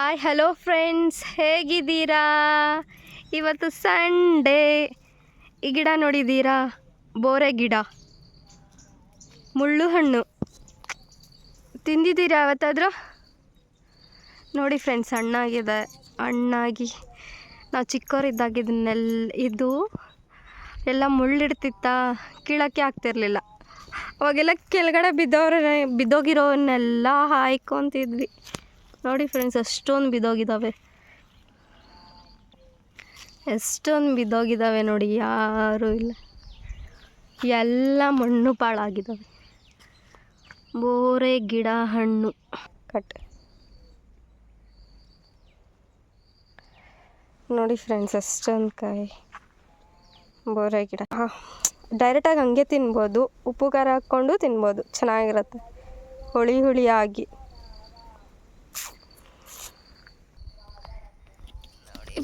ಆಯ್ hello friends ಹೇಗಿದ್ದೀರಾ? ಇವತ್ತು Sunday ಈ ಗಿಡ ನೋಡಿದ್ದೀರಾ? ಬೋರೆ ಗಿಡ. ಮುಳ್ಳು ಹಣ್ಣು. ತಿಂದಿದ್ದೀರಾ ಯಾವತ್ತಾದರೂ? ನೋಡಿ ಫ್ರೆಂಡ್ಸ್ ಹಣ್ಣಾಗಿದೆ. ಹಣ್ಣಾಗಿ. ನಾವು ಚಿಕ್ಕವರಿದ್ದಾಗ ಇದನ್ನೆಲ್ಲ ಇದು ಎಲ್ಲ ಮುಳ್ಳಿಡ್ತಿತ್ತ? ಕೀಳೋಕ್ಕೆ ಆಗ್ತಿರ್ಲಿಲ್ಲ. ಅವಾಗೆಲ್ಲ ಕೆಳಗಡೆ ಬಿದ್ದವ್ರ ಬಿದ್ದೋಗಿರೋವನ್ನೆಲ್ಲ ಹಾಯ್ಕೊತಿದ್ವಿ. ನೋಡಿ ಫ್ರೆಂಡ್ಸ್ ಅಷ್ಟೊಂದು ಬಿದ್ದೋಗಿದ್ದಾವೆ. ಎಷ್ಟೊಂದು ಬಿದ್ದೋಗಿದ್ದಾವೆ ನೋಡಿ, ಯಾರೂ ಇಲ್ಲ. ಎಲ್ಲ ಮಣ್ಣು ಪಾಳಾಗಿದ್ದಾವೆ. ಬೋರೆ ಗಿಡ, ಹಣ್ಣು. ಕಟ್. ನೋಡಿ ಫ್ರೆಂಡ್ಸ್ ಅಷ್ಟೊಂದು ಕಾಯಿ. ಬೋರೆ ಗಿಡ. ಡೈರೆಕ್ಟಾಗಿ ಹಂಗೆ ತಿನ್ಬೋದು ಉಪ್ಪು ಖಾರ ಹಾಕ್ಕೊಂಡು ತಿನ್ಬೋದು, ಚೆನ್ನಾಗಿರುತ್ತೆ. ಹುಳಿ ಹುಳಿಯಾಗಿ.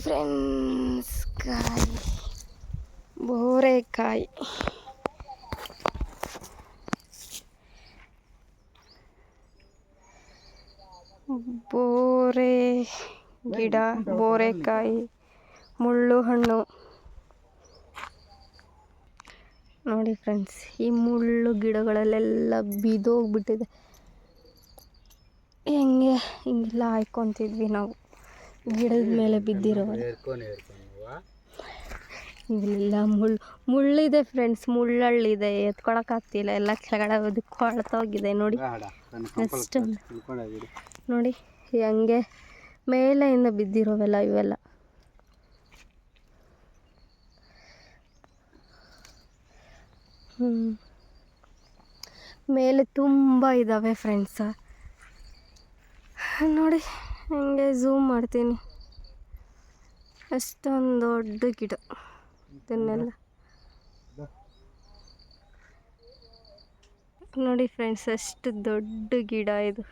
ಫ್ರೆಂಡ್ಸ್ ಕಾಯಿ ಬೋರೆಕಾಯಿ ಬೋರೆ ಗಿಡ, ಬೋರೆಕಾಯಿ ಮುಳ್ಳು ಹಣ್ಣು ನೋಡಿ ಫ್ರೆಂಡ್ಸ್ ಈ ಮುಳ್ಳು ಗಿಡಗಳಲ್ಲೆಲ್ಲ ಬಿದ್ದೋಗ್ಬಿಟ್ಟಿದೆ. ಹೆಂಗೆ ಹಿಂಗೆಲ್ಲ ಹಾಯ್ಕೊತಿದ್ವಿ ನಾವು. ಗಿಡದ ಮೇಲೆ ಬಿದ್ದಿರೋ ಇಲ್ಲೆಲ್ಲ ಮುಳ್ಳು ಮುಳ್ಳಿದೆ ಫ್ರೆಂಡ್ಸ್ ಮುಳ್ಳಳ್ಳಿದೆ. ಎತ್ಕೊಳಕ್ಕಾಗ್ತಿಲ್ಲ ಎಲ್ಲ ಕೆಳಗಡೆ ಅದು ಕೊಳ್ತೋಗಿದೆ ನೋಡಿ ಅಷ್ಟು ನೋಡಿ ಹಂಗೆ ಮೇಲೆಯಿಂದ ಬಿದ್ದಿರೋವೆಲ್ಲ ಇವೆಲ್ಲ. ಹ್ಞೂ ಮೇಲೆ ತುಂಬ ಇದ್ದಾವೆ ಫ್ರೆಂಡ್ಸ ನೋಡಿ ಹಿಂಗೆ ಝೂಮ್ ಮಾಡ್ತೀನಿ. ಅಷ್ಟೊಂದು ದೊಡ್ಡ ಗಿಡ ಇದನ್ನೆಲ್ಲ. ನೋಡಿ ಫ್ರೆಂಡ್ಸ್ ಅಷ್ಟು ದೊಡ್ಡ ಗಿಡ ಇದು.